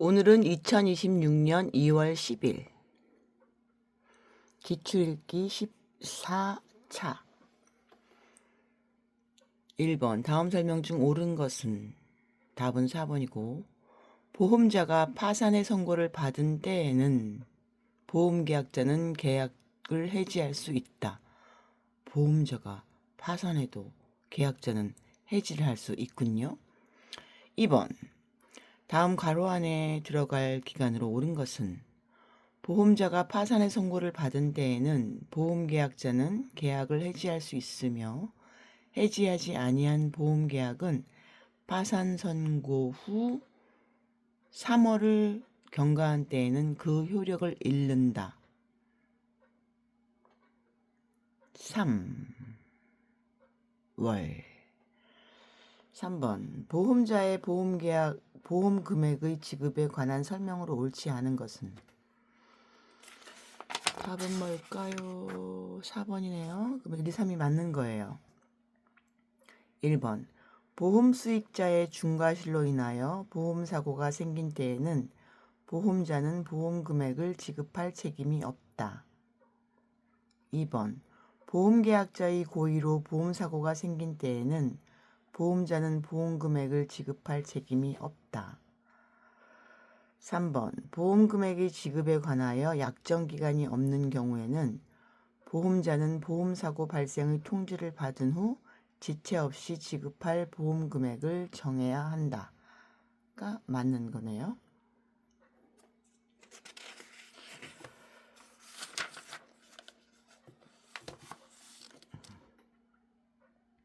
오늘은 2026년 2월 10일 기출읽기 14차 1번 다음 설명 중 옳은 것은 답은 4번이고 보험자가 파산의 선고를 받은 때에는 보험계약자는 계약을 해지할 수 있다. 보험자가 파산해도 계약자는 해지를 할 수 있군요. 2번 다음 가로 안에 들어갈 기간으로 옳은 것은 보험자가 파산의 선고를 받은 때에는 보험계약자는 계약을 해지할 수 있으며 해지하지 아니한 보험계약은 파산 선고 후 3월을 경과한 때에는 그 효력을 잃는다. 3월 3번 보험자의 보험 계약 보험 금액의 지급에 관한 설명으로 옳지 않은 것은 답은 뭘까요? 4번이네요. 그럼 1, 2, 3이 맞는 거예요. 1번 보험 수익자의 중과실로 인하여 보험 사고가 생긴 때에는 보험자는 보험 금액을 지급할 책임이 없다. 2번 보험 계약자의 고의로 보험 사고가 생긴 때에는 보험자는 보험 금액을 지급할 책임이 없다. 3번 보험 금액의 지급에 관하여 약정 기간이 없는 경우에는 보험자는 보험 사고 발생의 통지를 받은 후 지체 없이 지급할 보험 금액을 정해야 한다 가 맞는 거네요.